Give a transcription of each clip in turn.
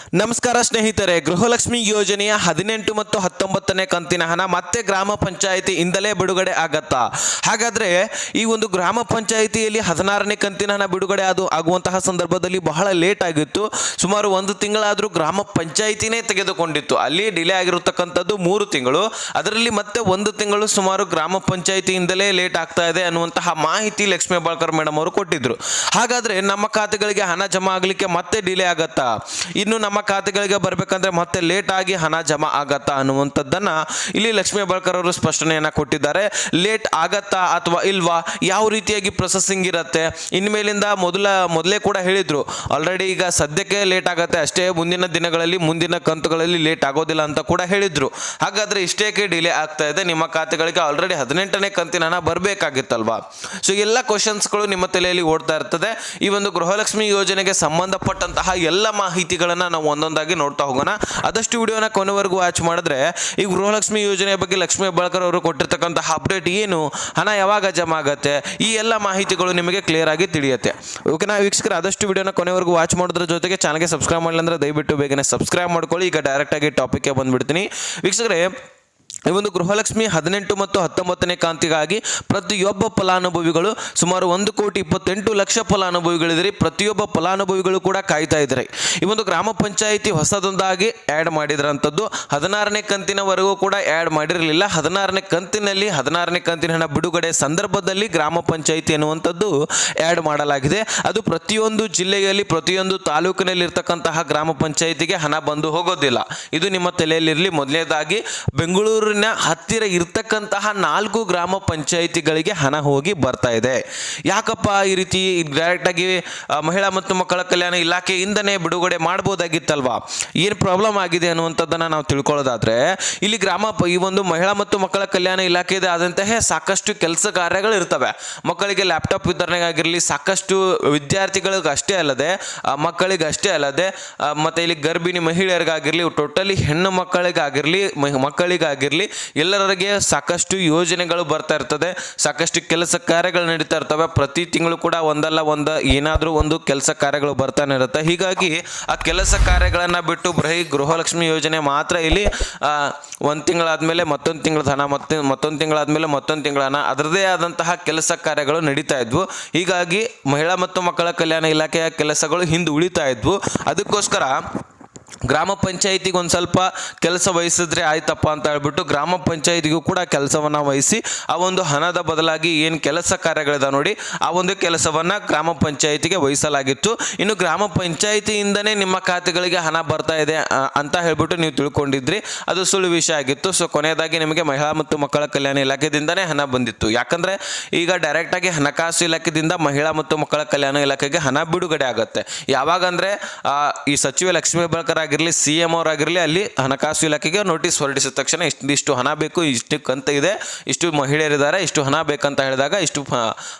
ನಮಸ್ಕಾರ ಸ್ನೇಹಿತರೆ, ಗೃಹಲಕ್ಷ್ಮಿ ಯೋಜನೆಯ ಹದಿನೆಂಟು ಮತ್ತು ಹತ್ತೊಂಬತ್ತನೇ ಕಂತಿನ ಹಣ ಮತ್ತೆ ಗ್ರಾಮ ಪಂಚಾಯಿತಿಯಿಂದಲೇ ಬಿಡುಗಡೆ ಆಗತ್ತಾ? ಹಾಗಾದ್ರೆ ಈ ಒಂದು ಗ್ರಾಮ ಪಂಚಾಯಿತಿಯಲ್ಲಿ ಹದಿನಾರನೇ ಕಂತಿನ ಹಣ ಬಿಡುಗಡೆ ಅದು ಆಗುವಂತಹ ಸಂದರ್ಭದಲ್ಲಿ ಬಹಳ ಲೇಟ್ ಆಗಿತ್ತು. ಸುಮಾರು ಒಂದು ತಿಂಗಳಾದರೂ ಗ್ರಾಮ ಪಂಚಾಯಿತಿನೇ ತೆಗೆದುಕೊಂಡಿತ್ತು. ಅಲ್ಲಿ ಡಿಲೇ ಆಗಿರತಕ್ಕಂಥದ್ದು ಮೂರು ತಿಂಗಳು. ಅದರಲ್ಲಿ ಮತ್ತೆ ಒಂದು ತಿಂಗಳು ಸುಮಾರು ಗ್ರಾಮ ಪಂಚಾಯಿತಿಯಿಂದಲೇ ಲೇಟ್ ಆಗ್ತಾ ಇದೆ ಅನ್ನುವಂತಹ ಮಾಹಿತಿ ಲಕ್ಷ್ಮೀ ಬಾಳ್ಕರ್ ಮೇಡಮ್ ಅವರು ಕೊಟ್ಟಿದ್ರು. ಹಾಗಾದ್ರೆ ನಮ್ಮ ಖಾತೆಗಳಿಗೆ ಹಣ ಜಮಾ ಆಗಲಿಕ್ಕೆ ಮತ್ತೆ ಡಿಲೇ ಆಗತ್ತಾ? ಇನ್ನು ನಮ್ಮ ಖಾತೆಗಳಿಗೆ ಬರಬೇಕಂದ್ರೆ ಮತ್ತೆ ಲೇಟ್ ಆಗಿ ಹಣ ಜಮಾ ಆಗತ್ತಾ ಅನ್ನುವಂಥದ್ದನ್ನು ಇಲ್ಲಿ ಲಕ್ಷ್ಮೀ ಬಳ್ಕರ್ ಅವರು ಸ್ಪಷ್ಟನೆಯನ್ನು ಕೊಟ್ಟಿದ್ದಾರೆ. ಲೇಟ್ ಆಗತ್ತಾ ಅಥವಾ ಇಲ್ವಾ? ಯಾವ ರೀತಿಯಾಗಿ ಪ್ರೊಸೆಸಿಂಗ್ ಇರುತ್ತೆ? ಇನ್ಮೇಲಿಂದ ಮೊದಲ, ಮೊದಲೇ ಕೂಡ ಹೇಳಿದ್ರು. ಆಲ್ರೆಡಿ ಈಗ ಸದ್ಯಕ್ಕೆ ಲೇಟ್ ಆಗತ್ತೆ. ಅಷ್ಟೇ ಮುಂದಿನ ದಿನಗಳಲ್ಲಿ, ಮುಂದಿನ ಕಂತುಗಳಲ್ಲಿ ಲೇಟ್ ಆಗೋದಿಲ್ಲ ಅಂತ ಕೂಡ ಹೇಳಿದ್ರು. ಹಾಗಾದ್ರೆ ಇಷ್ಟೇಕೆ ಡಿಲೇ ಆಗ್ತಾ ಇದೆ? ನಿಮ್ಮ ಖಾತೆಗಳಿಗೆ ಆಲ್ರೆಡಿ ಹದಿನೆಂಟನೇ ಕಂತಿನ ಹಣ ಬರಬೇಕಾಗಿತ್ತಲ್ವಾ? ಸೊ ಎಲ್ಲ ಕ್ವಶನ್ಸ್ಗಳು ನಿಮ್ಮ ತಲೆಯಲ್ಲಿ ಓಡ್ತಾ ಇರ್ತದೆ. ಈ ಒಂದು ಗೃಹಲಕ್ಷ್ಮಿ ಯೋಜನೆಗೆ ಸಂಬಂಧಪಟ್ಟಂತಹ ಎಲ್ಲ ಮಾಹಿತಿಗಳನ್ನು ಒಂದೊಂದಾಗಿ ನೋಡ್ತಾ ಹೋಗೋಣ. ಆದಷ್ಟು ವಿಡಿಯೋನ ಕೊನೆವರೆಗೂ ವಾಚ್ ಮಾಡಿದ್ರೆ ಈ ಗೃಹಲಕ್ಷ್ಮಿ ಯೋಜನೆಯ ಬಗ್ಗೆ ಲಕ್ಷ್ಮೀ ಹೆಬ್ಬಾಳ್ಕರ್ ಅವರು ಕೊಟ್ಟಿರ್ತಕ್ಕಂತಹ ಅಪ್ಡೇಟ್ ಏನು? ಹಣ ಯಾವಾಗ ಜಮಾ ಆಗುತ್ತೆ? ಈ ಎಲ್ಲ ಮಾಹಿತಿಗಳು ನಿಮಗೆ ಕ್ಲಿಯರ್ ಆಗಿ ತಿಳಿಯುತ್ತೆ. ಓಕೆನಾ ವೀಕ್ಷಕರ, ಆದಷ್ಟು ವಿಡಿಯೋನ ಕೊನೆವರೆಗೂ ವಾಚ್ ಮಾಡೋದ್ರ ಜೊತೆಗೆ ಚಾನಲ್ಗೆ ಸಬ್ಸ್ಕ್ರೈಬ್ ಮಾಡಿಲ್ಲ ಅಂದ್ರೆ ದಯವಿಟ್ಟು ಬೇಗನೆ ಸಬ್ಸ್ಕ್ರೈಬ್ ಮಾಡ್ಕೊಳ್ಳಿ. ಈಗ ಡೈರೆಕ್ಟಾಗಿ ಟಾಪಿಕ್ಗೆ ಬಂದ್ಬಿಡ್ತೀನಿ. ವೀಕ್ಷಕರೇ ಈ ಒಂದು ಗೃಹಲಕ್ಷ್ಮಿ ಹದಿನೆಂಟು ಮತ್ತು ಹತ್ತೊಂಬತ್ತನೇ ಕಾಂತಿಗಾಗಿ ಪ್ರತಿಯೊಬ್ಬ ಫಲಾನುಭವಿಗಳು ಸುಮಾರು ಒಂದು ಕೋಟಿ ಇಪ್ಪತ್ತೆಂಟು ಲಕ್ಷ ಫಲಾನುಭವಿಗಳಿದ್ರೆ. ಪ್ರತಿಯೊಬ್ಬ ಫಲಾನುಭವಿಗಳು ಕೂಡ ಕಾಯ್ತಾ ಇದ್ದಾರೆ ಈ ಒಂದು ಗ್ರಾಮ ಪಂಚಾಯಿತಿ ಹೊಸದೊಂದಾಗಿ ಆ್ಯಡ್ ಮಾಡಿದ್ರಂಥದ್ದು. ಹದಿನಾರನೇ ಕಂತಿನವರೆಗೂ ಕೂಡ ಆ್ಯಡ್ ಮಾಡಿರಲಿಲ್ಲ. ಹದಿನಾರನೇ ಕಂತಿನಲ್ಲಿ ಹದಿನಾರನೇ ಕಂತಿನ ಹಣ ಬಿಡುಗಡೆ ಸಂದರ್ಭದಲ್ಲಿ ಗ್ರಾಮ ಪಂಚಾಯಿತಿ ಎನ್ನುವಂಥದ್ದು ಆ್ಯಡ್ ಮಾಡಲಾಗಿದೆ. ಅದು ಪ್ರತಿಯೊಂದು ಜಿಲ್ಲೆಯಲ್ಲಿ, ಪ್ರತಿಯೊಂದು ತಾಲೂಕಿನಲ್ಲಿರ್ತಕ್ಕಂತಹ ಗ್ರಾಮ ಪಂಚಾಯಿತಿಗೆ ಹಣ ಬಂದು ಹೋಗೋದಿಲ್ಲ. ಇದು ನಿಮ್ಮ ತಲೆಯಲ್ಲಿರಲಿ. ಮೊದಲನೇದಾಗಿ ಬೆಂಗಳೂರಿನ ಹತ್ತಿರ ಇರ್ತಕ್ಕಂತಹ ನಾಲ್ಕು ಗ್ರಾಮ ಪಂಚಾಯಿತಿಗಳಿಗೆ ಹಣ ಹೋಗಿ ಬರ್ತಾ ಇದೆ. ಯಾಕಪ್ಪ ಈ ರೀತಿ ಡೈರೆಕ್ಟಾಗಿ ಮಹಿಳಾ ಮತ್ತು ಮಕ್ಕಳ ಕಲ್ಯಾಣ ಇಲಾಖೆಯಿಂದನೇ ಬಿಡುಗಡೆ ಮಾಡ್ಬೋದಾಗಿತ್ತಲ್ವಾ? ಏನು ಪ್ರಾಬ್ಲಮ್ ಆಗಿದೆ ಅನ್ನುವಂಥದ್ದನ್ನು ನಾವು ತಿಳ್ಕೊಳ್ಳೋದಾದ್ರೆ, ಇಲ್ಲಿ ಗ್ರಾಮ ಈ ಒಂದು ಮಹಿಳಾ ಮತ್ತು ಮಕ್ಕಳ ಕಲ್ಯಾಣ ಇಲಾಖೆದ ಆದಂತಹ ಸಾಕಷ್ಟು ಕೆಲಸ ಕಾರ್ಯಗಳು ಇರ್ತವೆ. ಮಕ್ಕಳಿಗೆ ಲ್ಯಾಪ್ಟಾಪ್ ವಿತರಣೆಗಾಗಿರಲಿ, ಸಾಕಷ್ಟು ವಿದ್ಯಾರ್ಥಿಗಳಿಗೆ ಅಷ್ಟೇ ಅಲ್ಲದೆ ಮಕ್ಕಳಿಗೆ ಅಷ್ಟೇ ಅಲ್ಲದೆ ಮತ್ತೆ ಇಲ್ಲಿ ಗರ್ಭಿಣಿ ಮಹಿಳೆಯರಿಗಾಗಿರಲಿ, ಟೋಟಲಿ ಹೆಣ್ಣು ಮಕ್ಕಳಿಗಾಗಿರಲಿ ಮ- ಮಕ್ಕಳಿಗಾಗಿರಲಿ ಎಲ್ಲರಿಗೆ ಸಾಕಷ್ಟು ಯೋಜನೆಗಳು ಬರ್ತಾ ಇರ್ತದೆ, ಸಾಕಷ್ಟು ಕೆಲಸ ಕಾರ್ಯಗಳು ನಡೀತಾ ಇರ್ತವೆ. ಪ್ರತಿ ತಿಂಗಳು ಕೂಡ ಒಂದಲ್ಲ, ಒಂದು ಏನಾದರೂ ಒಂದು ಕೆಲಸ ಕಾರ್ಯಗಳು ಬರ್ತಾನೆ ಇರುತ್ತೆ. ಹೀಗಾಗಿ ಆ ಕೆಲಸ ಕಾರ್ಯಗಳನ್ನು ಬಿಟ್ಟು ಬರೀ ಗೃಹಲಕ್ಷ್ಮಿ ಯೋಜನೆ ಮಾತ್ರ ಇಲ್ಲಿ ಒಂದು ತಿಂಗಳಾದಮೇಲೆ ಮತ್ತೊಂದು ತಿಂಗಳ ಹಣ ಮತ್ತೆ ಮತ್ತೊಂದು ತಿಂಗಳಾದಮೇಲೆ ಮತ್ತೊಂದು ತಿಂಗಳ ಹಣ ಅದರದೇ ಆದಂತಹ ಕೆಲಸ ಕಾರ್ಯಗಳು ನಡೀತಾ ಇದ್ವು. ಹೀಗಾಗಿ ಮಹಿಳಾ ಮತ್ತು ಮಕ್ಕಳ ಕಲ್ಯಾಣ ಇಲಾಖೆಯ ಕೆಲಸಗಳು ಹಿಂದೆ ಉಳಿತಾ ಇದ್ವು. ಅದಕ್ಕೋಸ್ಕರ ಗ್ರಾಮ ಪಂಚಾಯಿತಿಗೆ ಒಂದು ಸ್ವಲ್ಪ ಕೆಲಸ ವಹಿಸಿದ್ರೆ ಆಯ್ತಪ್ಪ ಅಂತ ಹೇಳ್ಬಿಟ್ಟು ಗ್ರಾಮ ಪಂಚಾಯಿತಿಗೂ ಕೂಡ ಕೆಲಸವನ್ನು ವಹಿಸಿ ಆ ಒಂದು ಹಣದ ಬದಲಾಗಿ ಏನು ಕೆಲಸ ಕಾರ್ಯಗಳಿದೆ ನೋಡಿ, ಆ ಒಂದು ಕೆಲಸವನ್ನು ಗ್ರಾಮ ಪಂಚಾಯಿತಿಗೆ ವಹಿಸಲಾಗಿತ್ತು. ಇನ್ನು ಗ್ರಾಮ ಪಂಚಾಯಿತಿಯಿಂದನೇ ನಿಮ್ಮ ಖಾತೆಗಳಿಗೆ ಹಣ ಬರ್ತಾ ಇದೆ ಅಂತ ಹೇಳ್ಬಿಟ್ಟು ನೀವು ತಿಳ್ಕೊಂಡಿದ್ರಿ. ಅದು ಸುಳ್ಳು ವಿಷಯ ಆಗಿತ್ತು. ಸೊ ಕೊನೆಯದಾಗಿ ನಿಮಗೆ ಮಹಿಳಾ ಮತ್ತು ಮಕ್ಕಳ ಕಲ್ಯಾಣ ಇಲಾಖೆದಿಂದನೇ ಹಣ ಬಂದಿತ್ತು. ಯಾಕಂದ್ರೆ ಈಗ ಡೈರೆಕ್ಟಾಗಿ ಹಣಕಾಸು ಇಲಾಖೆಯಿಂದ ಮಹಿಳಾ ಮತ್ತು ಮಕ್ಕಳ ಕಲ್ಯಾಣ ಇಲಾಖೆಗೆ ಹಣ ಬಿಡುಗಡೆ ಆಗುತ್ತೆ. ಯಾವಾಗಂದ್ರೆ ಈ ಸಚಿವೆ ಲಕ್ಷ್ಮೀ ಹೆಬ್ಬಾಳ್ಕರ್ ಆಗಿರಲಿ ಸಿ ಎಂ ಅವರಾಗಿರಲಿ, ಅಲ್ಲಿ ಹಣಕಾಸು ಇಲಾಖೆಗೆ ನೋಟಿಸ್ ಹೊರಡಿಸಿದ ತಕ್ಷಣ ಇಷ್ಟಿಷ್ಟು ಇಷ್ಟು ಹಣ ಬೇಕು, ಇಷ್ಟು ಕಂತ ಇದೆ, ಇಷ್ಟು ಮಹಿಳೆಯರಿದ್ದಾರೆ, ಇಷ್ಟು ಹಣ ಬೇಕಂತ ಹೇಳಿದಾಗ ಇಷ್ಟು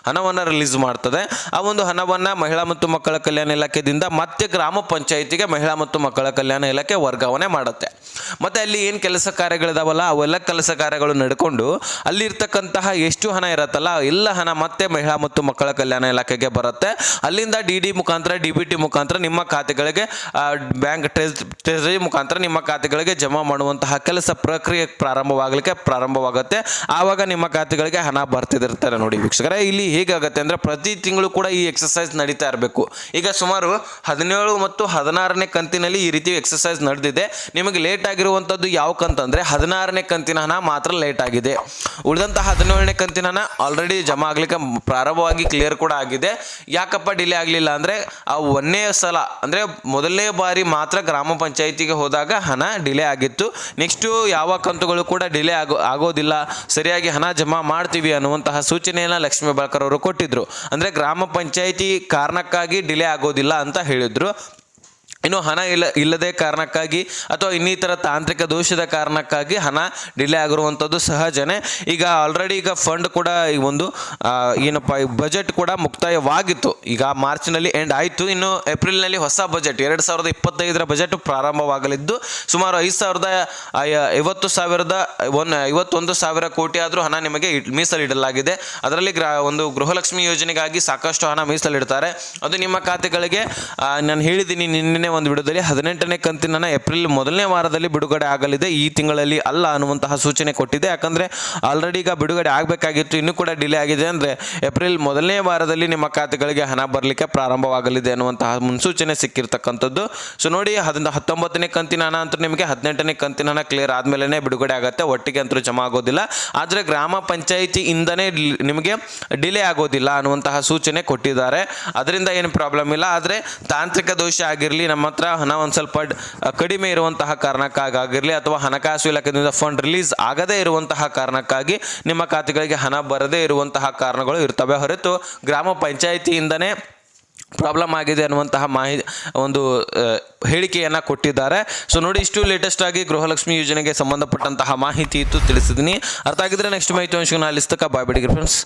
ಹಣವನ್ನು ರಿಲೀಸ್ ಮಾಡ್ತದೆ. ಆ ಒಂದು ಹಣವನ್ನು ಮಹಿಳಾ ಮತ್ತು ಮಕ್ಕಳ ಕಲ್ಯಾಣ ಇಲಾಖೆಯಿಂದ ಮತ್ತೆ ಗ್ರಾಮ ಪಂಚಾಯಿತಿಗೆ ಮಹಿಳಾ ಮತ್ತು ಮಕ್ಕಳ ಕಲ್ಯಾಣ ಇಲಾಖೆ ವರ್ಗಾವಣೆ ಮಾಡುತ್ತೆ. ಮತ್ತೆ ಅಲ್ಲಿ ಏನು ಕೆಲಸ ಕಾರ್ಯಗಳಿದಾವಲ್ಲ, ಅವೆಲ್ಲ ಕೆಲಸ ಕಾರ್ಯಗಳು ನಡ್ಕೊಂಡು ಅಲ್ಲಿರ್ತಕ್ಕಂತಹ ಎಷ್ಟು ಹಣ ಇರತ್ತಲ್ಲ, ಎಲ್ಲ ಹಣ ಮತ್ತೆ ಮಹಿಳಾ ಮತ್ತು ಮಕ್ಕಳ ಕಲ್ಯಾಣ ಇಲಾಖೆಗೆ ಬರುತ್ತೆ. ಅಲ್ಲಿಂದ ಡಿ ಡಿ ಮುಖಾಂತರ ಡಿ ಬಿ ಟಿ ಮುಖಾಂತರ ನಿಮ್ಮ ಖಾತೆಗಳಿಗೆ ಬ್ಯಾಂಕ್ ಟ್ರೆಜರಿ ಮುಖಾಂತರ ನಿಮ್ಮ ಖಾತೆಗಳಿಗೆ ಜಮಾ ಮಾಡುವಂತಹ ಕೆಲಸ ಪ್ರಕ್ರಿಯೆ ಪ್ರಾರಂಭವಾಗಲಿಕ್ಕೆ ಪ್ರಾರಂಭವಾಗುತ್ತೆ. ಆವಾಗ ನಿಮ್ಮ ಖಾತೆಗಳಿಗೆ ಹಣ ಬರ್ತಿದಿರ್ತಾರೆ ನೋಡಿ ವೀಕ್ಷಕರ. ಇಲ್ಲಿ ಹೇಗಾಗುತ್ತೆ ಅಂದರೆ ಪ್ರತಿ ತಿಂಗಳು ಕೂಡ ಈ ಎಕ್ಸಸೈಸ್ ನಡೀತಾ ಇರಬೇಕು. ಈಗ ಸುಮಾರು ಹದಿನೇಳು ಮತ್ತು ಹದಿನಾರನೇ ಕಂತಿನಲ್ಲಿ ಈ ರೀತಿ ಎಕ್ಸಸೈಸ್ ನಡೆದಿದೆ. ನಿಮಗೆ ಲೇಟ್ ಆಗಿರುವಂಥದ್ದು ಯಾವ ಕಂತಂದ್ರೆ ಹದಿನಾರನೇ ಕಂತಿನ ಹಣ ಮಾತ್ರ ಲೇಟ್ ಆಗಿದೆ. ಉಳಿದಂತಹ ಹದಿನೇಳನೇ ಕಂತಿನ ಹಣ ಆಲ್ರೆಡಿ ಜಮಾ ಆಗ್ಲಿಕ್ಕೆ ಪ್ರಾರಂಭವಾಗಿ ಕ್ಲಿಯರ್ ಕೂಡ ಆಗಿದೆ. ಯಾಕಪ್ಪ ಡಿಲೇ ಆಗಲಿಲ್ಲ ಅಂದ್ರೆ ಆ ಒಂದೇ ಸಲ, ಅಂದ್ರೆ ಮೊದಲನೇ ಬಾರಿ ಮಾತ್ರ ಗ್ರಾಮ ಪಂಚಾಯಿತಿಗೆ ಹೋದಾಗ ಹಣ ಡಿಲೇ ಆಗಿತ್ತು. ನೆಕ್ಸ್ಟು ಯಾವ ಕಂತುಗಳು ಕೂಡ ಡಿಲೇ ಆಗೋ, ಆಗೋದಿಲ್ಲ. ಸರಿಯಾಗಿ ಹಣ ಜಮಾ ಮಾಡ್ತೀವಿ ಅನ್ನುವಂತಹ ಸೂಚನೆಯನ್ನು ಲಕ್ಷ್ಮೀ ಬಳಕರ್ ಅವರು ಕೊಟ್ಟಿದ್ರು. ಅಂದ್ರೆ ಗ್ರಾಮ ಪಂಚಾಯಿತಿ ಕಾರಣಕ್ಕಾಗಿ ಡಿಲೇ ಆಗೋದಿಲ್ಲ ಅಂತ ಹೇಳಿದ್ರು. ಇನ್ನು ಹಣ ಇಲ್ಲ, ಇಲ್ಲದೆ ಕಾರಣಕ್ಕಾಗಿ ಅಥವಾ ಇನ್ನಿತರ ತಾಂತ್ರಿಕ ದೋಷದ ಕಾರಣಕ್ಕಾಗಿ ಹಣ ಡಿಲೇ ಆಗಿರುವಂಥದ್ದು ಸಹಜನೇ. ಈಗ ಆಲ್ರೆಡಿ ಈಗ ಫಂಡ್ ಕೂಡ ಈ ಒಂದು ಏನಪ್ಪ ಬಜೆಟ್ ಕೂಡ ಮುಕ್ತಾಯವಾಗಿತ್ತು. ಈಗ ಮಾರ್ಚ್ನಲ್ಲಿ ಎಂಡ್ ಆಯಿತು. ಇನ್ನು ಏಪ್ರಿಲ್ನಲ್ಲಿ ಹೊಸ ಬಜೆಟ್ ಎರಡು ಸಾವಿರದ ಇಪ್ಪತ್ತೈದರ ಬಜೆಟ್ ಪ್ರಾರಂಭವಾಗಲಿದ್ದು, ಸುಮಾರು ಐದು ಸಾವಿರದ ಐವತ್ತು ಸಾವಿರದ ಒನ್ ಐವತ್ತೊಂದು ಸಾವಿರ ಕೋಟಿ ಆದರೂ ಹಣ ನಿಮಗೆ ಮೀಸಲಿಡಲಾಗಿದೆ. ಅದರಲ್ಲಿ ಗ್ರಾ, ಒಂದು ಗೃಹಲಕ್ಷ್ಮಿ ಯೋಜನೆಗಾಗಿ ಸಾಕಷ್ಟು ಹಣ ಮೀಸಲಿಡ್ತಾರೆ. ಅದು ನಿಮ್ಮ ಖಾತೆಗಳಿಗೆ ನಾನು ಹೇಳಿದ್ದೀನಿ ನಿನ್ನೆ ನಿನ್ನೆ ಒಂದು ವಿಡಿಯೋದಲ್ಲಿ ಹದಿನೆಂಟನೇ ಕಂತಿನ ಏಪ್ರಿಲ್ ಮೊದಲನೇ ವಾರದಲ್ಲಿ ಬಿಡುಗಡೆ ಆಗಲಿದೆ. ಈ ತಿಂಗಳಲ್ಲಿ ಅಲ್ಲ ಅನ್ನುವಂತಹ ಸೂಚನೆ ಕೊಟ್ಟಿದೆ. ಯಾಕಂದರೆ ಆಲ್ರೆಡಿ ಈಗ ಬಿಡುಗಡೆ ಆಗಬೇಕಾಗಿತ್ತು. ಇನ್ನೂ ಕೂಡ ಡಿಲೇ ಆಗಿದೆ. ಅಂದರೆ ಏಪ್ರಿಲ್ ಮೊದಲನೇ ವಾರದಲ್ಲಿ ನಿಮ್ಮ ಖಾತೆಗಳಿಗೆ ಹಣ ಬರಲಿಕ್ಕೆ ಪ್ರಾರಂಭವಾಗಲಿದೆ ಅನ್ನುವಂತಹ ಮುನ್ಸೂಚನೆ ಸಿಕ್ಕಿರ್ತಕ್ಕಂಥದ್ದು. ಸೊ ನೋಡಿ ಅದರಿಂದ ಹತ್ತೊಂಬತ್ತನೇ ಕಂತಿನ ಹಣ ಅಂತೂ ನಿಮಗೆ ಹದಿನೆಂಟನೇ ಕಂತಿನ ಹಣ ಕ್ಲಿಯರ್ ಆದಮೇಲೆ ಬಿಡುಗಡೆ ಆಗುತ್ತೆ. ಒಟ್ಟಿಗೆ ಅಂತೂ ಜಮಾ ಆಗೋದಿಲ್ಲ. ಆದರೆ ಗ್ರಾಮ ಪಂಚಾಯಿತಿಯಿಂದನೇ ನಿಮಗೆ ಡಿಲೇ ಆಗೋದಿಲ್ಲ ಅನ್ನುವಂತಹ ಸೂಚನೆ ಕೊಟ್ಟಿದ್ದಾರೆ. ಅದರಿಂದ ಏನು ಪ್ರಾಬ್ಲಮ್ ಇಲ್ಲ. ಆದರೆ ತಾಂತ್ರಿಕ ದೋಷ ಆಗಿರಲಿ ಹತ್ರ ಹಣ ಒಂದು ಸ್ವಲ್ಪ ಕಡಿಮೆ ಇರುವಂತಹ ಕಾರಣಕ್ಕಾಗಿರಲಿ ಅಥವಾ ಹಣಕಾಸು ಇಲಾಖೆಯಿಂದ ಫಂಡ್ ರಿಲೀಸ್ ಆಗದೇ ಇರುವಂತಹ ಕಾರಣಕ್ಕಾಗಿ ನಿಮ್ಮ ಖಾತೆಗಳಿಗೆ ಹಣ ಬರದೇ ಇರುವಂತಹ ಕಾರಣಗಳು ಇರ್ತವೆ ಹೊರತು ಗ್ರಾಮ ಪಂಚಾಯಿತಿಯಿಂದನೇ ಪ್ರಾಬ್ಲಮ್ ಆಗಿದೆ ಅನ್ನುವಂತಹ ಮಾಹಿತಿ ಒಂದು ಹೇಳಿಕೆಯನ್ನು ಕೊಟ್ಟಿದ್ದಾರೆ. ಸೊ ನೋಡಿ, ಇಷ್ಟು ಲೇಟೆಸ್ಟ್ ಆಗಿ ಗೃಹಲಕ್ಷ್ಮಿ ಯೋಜನೆಗೆ ಸಂಬಂಧಪಟ್ಟಂತಹ ಮಾಹಿತಿ ಇತ್ತು ತಿಳಿಸಿದ್ದೀನಿ ಅರ್ಥ ಆಗಿದ್ರೆ ನೆಕ್ಸ್ಟ್ ಮಾಹಿತಿ ಅಂಶ ಅಲ್ಲಿ ಬಾಯ್ ಬಿಡಿಗೆ ಫ್ರೆಂಡ್ಸ್